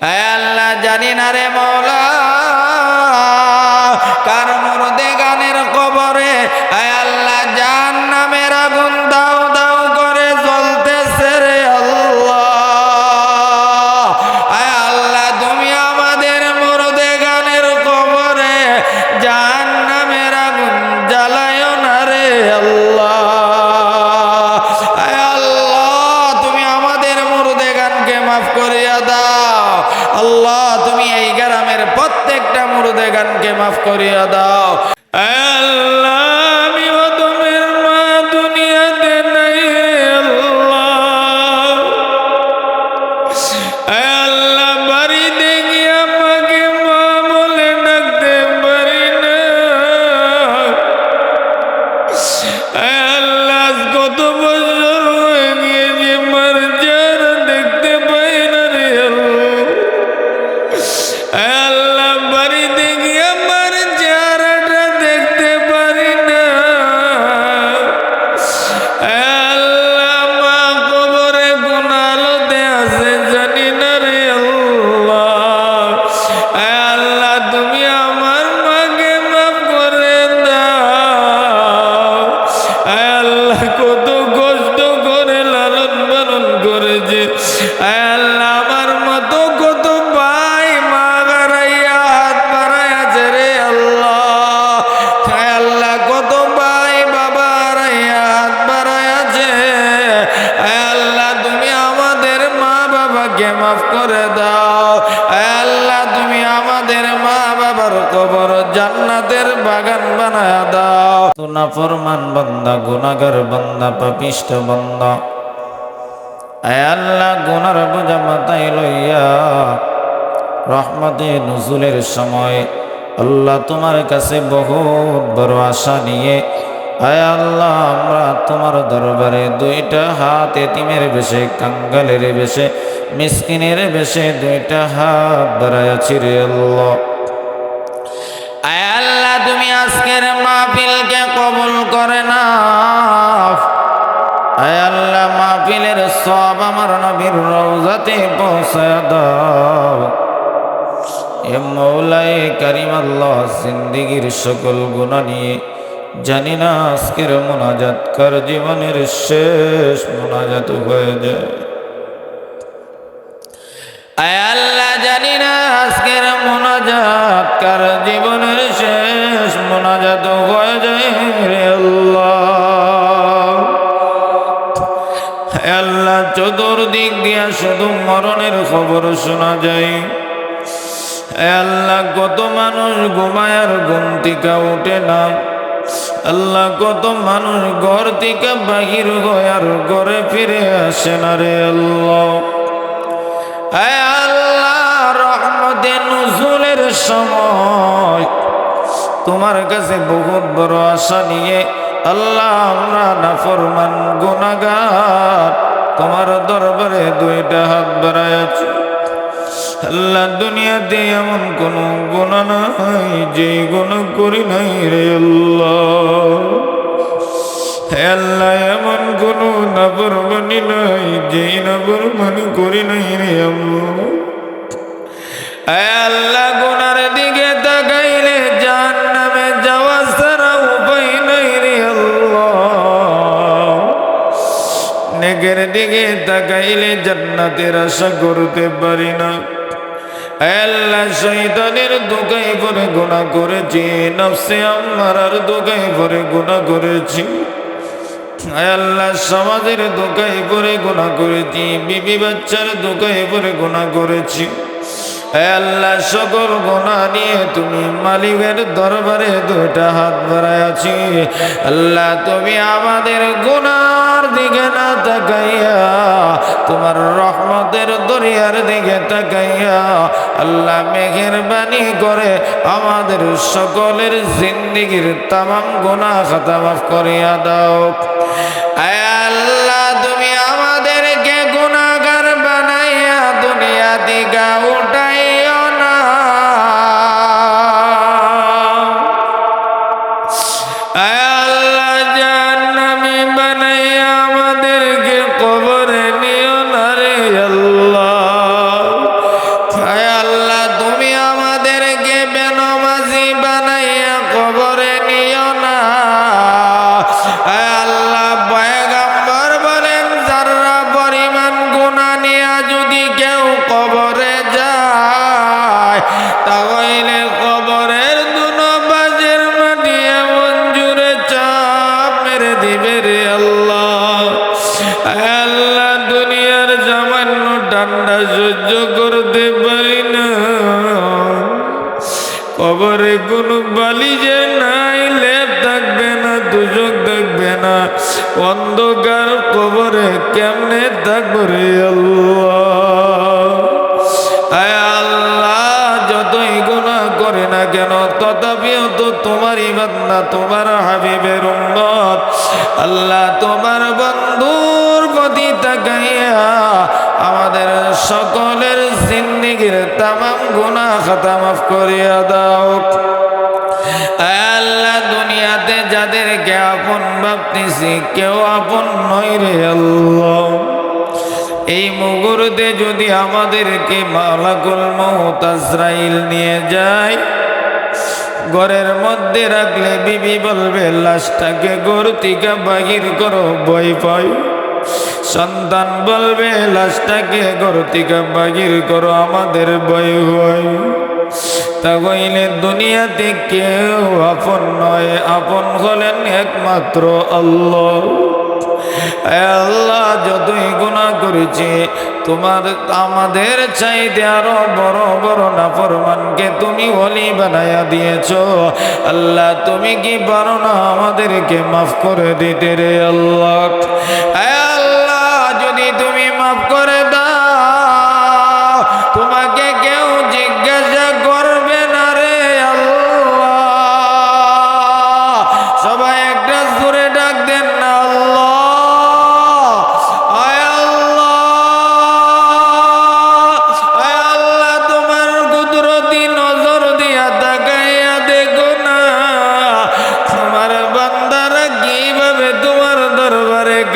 আল্লাহ জানি না রে মৌলা কার গানকে মাফ করিয়া দাও তুনা ফরমান বন্দা গুনাগার বন্দা, পাপিষ্ট বন্দা। আয় আল্লাহ গুনার বোঝা মাথায় লইয়া রহমতে নজুলের সময় আল্লাহ তোমার কাছে বহুত বড় আশা নিয়ে, আয় আল্লাহ, আমরা তোমার দরবারে দুইটা হাত এতিমের বেশে, কাঙ্গালের বেশে, মিসকিনের বেশে দুইটা হাত বাড়াইয়াছি রে আল্লাহ। তুমি আজকের মাহফিলকে কবুল করে না আল্লাহ, মাহফিলের সব আমার নবীর রওজাতে পৌঁছায় দাও। এ মৌলাই করিম আল্লাহ সকল গুণা নিয়ে জানি না আজকের মোনাজাত কর জীবনের শেষ মোনাজাত হয়ে যায়। আল্লাহ, জানি না আজকের মোনাজাত কার জীবনের মোনাজাত হয়ে যায় আল্লাহ। চতুর্দিক দিয়া শুধু মরণের খবর শোনা যায়। আল্লাহ, কত মানুষ ঘুমায় আর ঘুম থেকে উঠে না। আল্লাহ, কত মানুষ ঘর থেকে বাহির হয়ে ঘরে ফিরে আসে না রে আল্লাহ। আল্লাহ, রহমতে নজরুলের সময় তোমার কাছে বহুত বড় আশা নিয়ে আল্লাহ, আমরা নাফরমান গুনাগার তোমার দরবারে দুইটা হাত বাড়ায় আছি। আল্লাহ দুনিয়াতে এমন কোন গুণা নাই, যেই গুণ করি নাই রে আল্লাহ। আল্লাহ, এমন কোন নাফরমানি নাই, যেই নাফরমানি করি নাই রে আল্লাহ। আল্লাহ নেগের দিকে তাকাইলে জান্নাতের আশা করতে পারি না। করেছি করেছি। সমাজের দোকায় পরে গুণা করেছি, বিবি বাচ্চার দোকায় পরে গুণা করেছি। আল্লাহ, সকল গোনা নিয়ে তুমি মালিকের দরবারে দুইটা হাত বাড়ায় আছি। আল্লাহ, তুমি আমাদের গুনার দিকে না তাকাইয়া, তোমার রহমতের দরিয়ার দিকে তাকাইয়া, আল্লাহ মেঘের বাণী করে আমাদের সকলের জিন্দিগির তামাম গুনাহ খাতা মাফ করিয়া দাও। না কেন? তথাপিও তো তোমার ইবাদা তোমার হাবিবের উম্মত। আল্লাহ তোমার বন্ধুর প্রতি তাকাইয়া আমাদের সকলের জিন্দিগির তামাম গুণা খাতা মাফ করিয়া দাও। আল্লাহ, দুনিয়াতে যাদেরকে আপন ভাবতেছি, কেউ আপন নয় রে আল্লাহ। এই মুগুরতে যদি আমাদেরকে মালাকুল মৌত আজরাইল নিয়ে যায় ঘরের মধ্যে রাখলে বিবি বলবে, লাশটাকে ঘর থেকে বাহির করো বই পাই। সন্তান বলবে, লাশটাকে ঘর থেকে বাহির করো, আমাদের বই হয়। তা কইলে দুনিয়াতে কেউ আপন নয়, আপন হলেন একমাত্র আল্লাহ। আল্লাহ যতই গুণা করেছি তোমার আমাদের চাইতে আরও বড় বড় নাফরমানকে তুমি অলি বানাইয়া দিয়েছ। আল্লাহ, তুমি কি পারো না আমাদেরকে মাফ করে দিতে রে আল্লাহ? আল্লাহ, যদি তুমি মাফ করে দাও, তোমাকে কেউ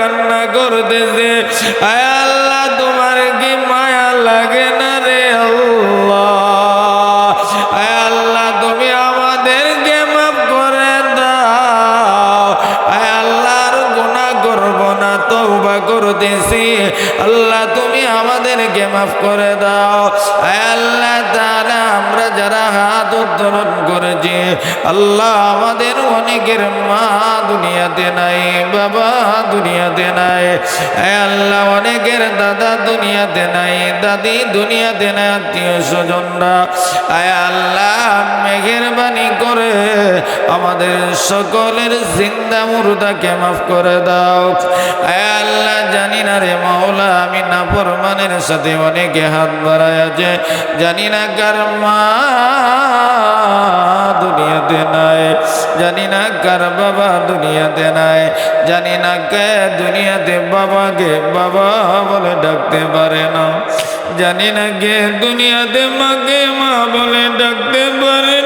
কান্না করতেছে। আয় আল্লাহ, তোমার কি মায়া লাগে না রে আল্লাহ? আয় আল্লাহ, তুমি আমাদেরকে মাফ করে দাও। আল্লাহর গুণা করব না, তওবা করতেছি। আল্লাহ, তুমি আমাদেরকে মাফ করে দাও। আল্লাহ আমাদের অনেকের মা দুনিয়াতে নাই, বাবা দুনিয়াতে নাই। আল্লাহ, অনেকের দাদা দুনিয়াতে নাই, দাদি দুনিয়াতে নাই, আত্মীয় স্বজনরা। আয় আল্লাহ, মেহেরবানি করে আমাদের সকলের জিন্দা মুর্দাকে মাফ করে দাও। আয় আল্লাহ, জানি না রে মাওলা, আমি না ফরমানের সাথে অনেকে হাত বাড়ায় আছে। জানি না কার মা দুনিয়াতে নাই। জানি না কার বাবা দুনিয়াতে নাই। জানি না কে দুনিয়াতে বাবাকে বাবা বলে ডাকতে পারে না। জানি না কে দুনিয়াতে মাকে মা বলে ডাকতে পারে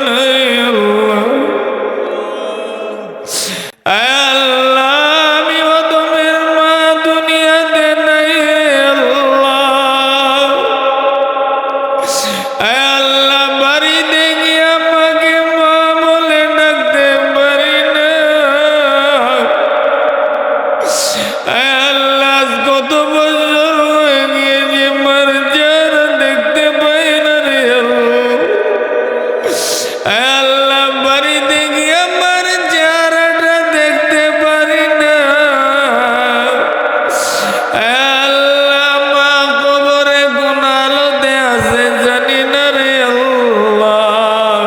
আল্লাহ বাড়িতে গিয়ে আমার চেহারাটা দেখতে পারি না। আল্লাহ মা কবরে কোন আলোতে আছে জানি না রে আল্লাহ।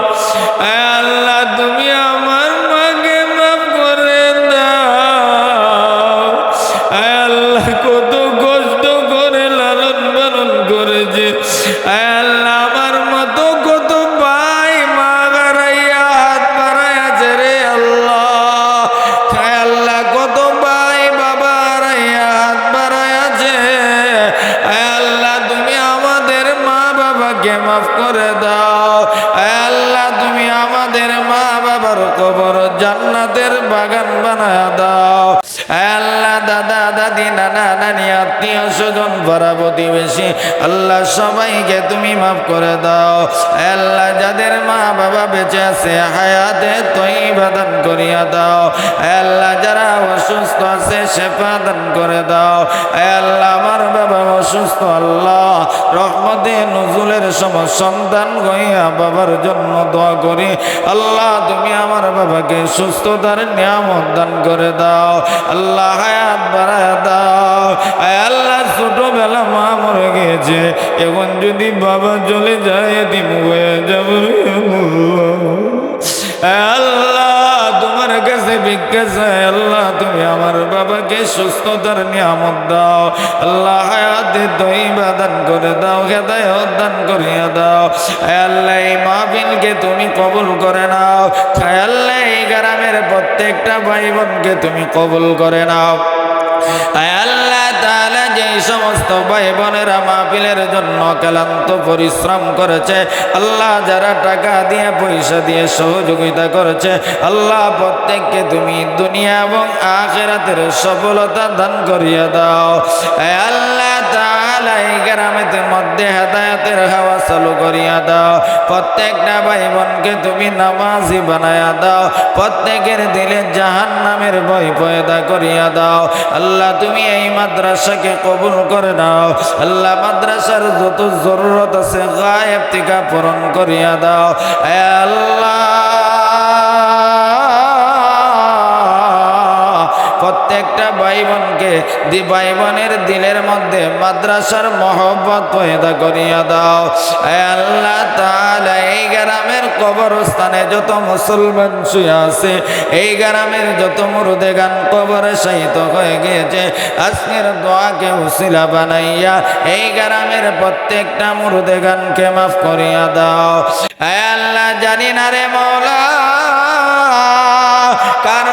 আল্লাহ, তুমি আমার মাকে মাফ করে দাও। আল্লাহ কত কষ্ট করে লালন পালন করেছে। আল্লাহ দাদা দাদি নানা নানি আত্মীয় স্বজন পাড়া প্রতিবেশী আল্লাহ সবাইকে তুমি মাফ করে দাও আল্লাহ যাদের মা বাবা বেঁচে আছে হায়াতে করিয়া দাও আল্লাহ যারা অসুস্থ আছে করে দাও আল্লাহ আমার বাবা অসুস্থ আল্লাহ রহমতে নজুলের সম সন্তান গইয়া বাবার জন্য দোয়া করি আল্লাহ তুমি আমার বাবাকে সুস্থতার নিয়ামত দান করে দাও আল্লাহ, হায়াত আল্লাহ, ছোটবেলা মা মরে গিয়েছে এখন যদি বাবা চলে যায় এদিন হয়ে আল্লাহ, তোমার কাছে ভিক্ষা আল্লাহ, তুমি আমার বাবাকে সুস্থতার নিয়ামত দাও। আল্লাহ, হায়াতে দইবা দান করে দাও, হেদায়ত দান করিয়া দাও। আল্লাহ, এই মাহফিলকে তুমি কবুল করে নাও। আল্লাহ, এই গ্রামের প্রত্যেকটা ভাই বোনকে তুমি কবুল করে নাও। আল্লাহ তাআলা যে সমস্ত ভাই বোনেরা মাহফিলের জন্য ক্লান্ত, পরিশ্রম করেছে, আল্লাহ যারা টাকা দিয়ে, পয়সা দিয়ে সহযোগিতা করেছে, আল্লাহ প্রত্যেককে তুমি দুনিয়া এবং আখেরাতের সফলতা দান করিয়া দাও। আল্লাহ তাআলা গ্রামের মধ্যে হেদায়াতের হাওয়া চালু করিয়া দাও। প্রত্যেকটা ভাই বোনকে তুমি নামাজি বানায়া দাও। প্রত্যেকের দিলে জাহান নামের ভয় পয়দা করিয়া দাও। আল্লাহ, তুমি এই মাদ্রাসাকে কবুল করে নাও। আল্লাহ, মাদ্রাসার যত জরুরত আছে, গায়েব টিকা পূরণ করিয়া দাও। আল্লাহ! প্রত্যেকটা ভাই বোনকে দি ভাই বোনের দিলের মধ্যে মাদ্রাসার মহব্বত পয়দা করিয়া দাও। আল্লাহ তাআলা এই গ্রামের কবরস্থানে যত মুসলমান শুয়ে আছে, এই গ্রামের যত মুরুদে গান কবরে শাহিত হয়ে গিয়েছে, আজকের দোয়াকে উসিলা বানাইয়া এই গ্রামের প্রত্যেকটা মুরুদে গানকে মাফ করিয়া দাও। আল্লাহ জানি না রে মৌলা, কার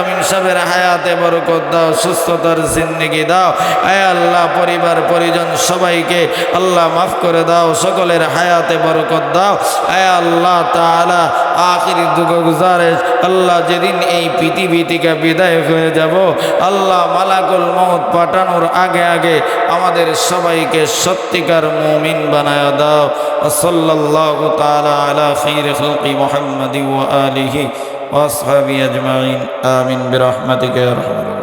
মোহতামিম সাহেবের হায়াতে বরকত দাও, সুস্থতার জিন্দিগি দাও। আয় আল্লাহ, পরিবার, পরিজন সবাইকে আল্লাহ মাফ করে দাও, সকলের হায়াতে বরকত দাও। আয় আল্লাহ তাআলা, আখিরি দুঃখ গুজারে আল্লাহ যেদিন এই পৃথিবী থেকে বিদায় হয়ে যাব, আল্লাহ মালাকুল মত পাঠানোর আগে আগে আমাদের সবাইকে সত্যিকার মুমিন বানায় দাও। সাল্লাল্লাহু তাআলা আলা খাইর খালকি মুহাম্মাদি আলিহি وأصحابي أجمعين. آمين برحمتك يا رحمن